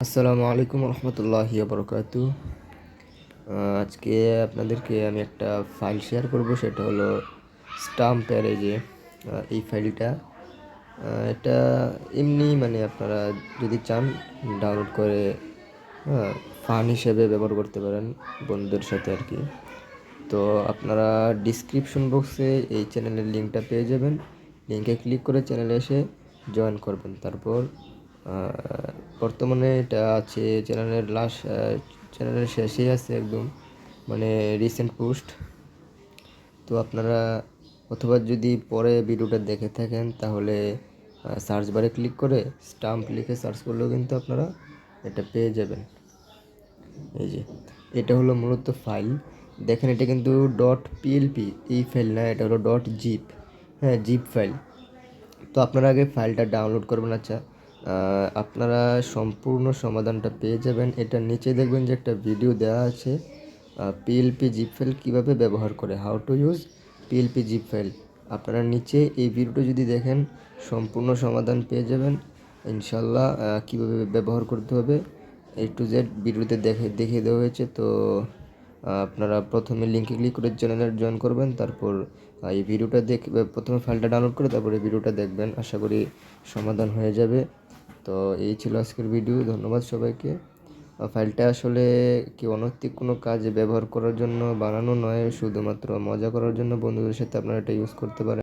আসসালামু আলাইকুম রহমতুল্লাহ বরকাত আজকে আপনাদেরকে আমি একটা ফাইল শেয়ার করব, সেটা হলো স্টাম্পের এই যে এই ফাইলটা। এটা এমনি মানে আপনারা যদি চান ডাউনলোড করে ফান হিসেবে ব্যবহার করতে পারেন বন্ধুদের সাথে আর কি। তো আপনারা ডিসক্রিপশন বক্সে এই চ্যানেলের লিঙ্কটা পেয়ে যাবেন। লিঙ্কে ক্লিক করে চ্যানেলে এসে জয়েন করবেন। তারপর বর্তমানে এটা আছে চ্যানেলের লাস্ট চ্যানেলের শেষেই আছে একদম মানে রিসেন্ট পোস্ট তো আপনারা অথবা যদি পরে ভিডিওটা দেখে থাকেন, তাহলে সার্চ বারে ক্লিক করে স্টাম্প লিখে সার্চ করলেও কিন্তু আপনারা এটা পেয়ে যাবেন। এই যে, এটা হলো মূলত ফাইল দেখেন, এটা কিন্তু ডট পিএলপি এই ফাইল না, এটা হলো ডট জিপ হ্যাঁ জিপ ফাইল তো আপনারা আগে ফাইলটা ডাউনলোড করবেন আচ্ছা। আপনারা সম্পূর্ণ সমাধানটা পেয়ে যাবেন। এটার নিচে দেখবেন যে একটা ভিডিও দেওয়া আছে। পিএলপি জিপ ফাইল কীভাবে ব্যবহার করে how to use PLP zip file আপনারা নিচে এই ভিডিওটা যদি দেখেন, সম্পূর্ণ সমাধান পেয়ে যাবেন। ইনশাল্লাহ কীভাবে ব্যবহার করতে হবে এ টু জেড ভিডিওতে দেখে, দেখিয়ে দেওয়া হয়েছে। তো আপনারা প্রথমে লিঙ্কে ক্লিক করে চ্যানেলে জয়েন করবেন। তারপর এই ভিডিওটা দেখ, প্রথমে ফাইলটা ডাউনলোড করে তারপরে ভিডিওটা দেখবেন। আশা করি সমাধান হয়ে যাবে। তো এই ছিল আজকের ভিডিও ধন্যবাদ সবাইকে। ফাইলটা আসলে কি অনৈতিক কোনো কাজে ব্যবহার করার জন্য বানানো নয়, শুধুমাত্র মজা করার জন্য বন্ধুদের সাথে আপনারা এটা ইউজ করতে পারেন।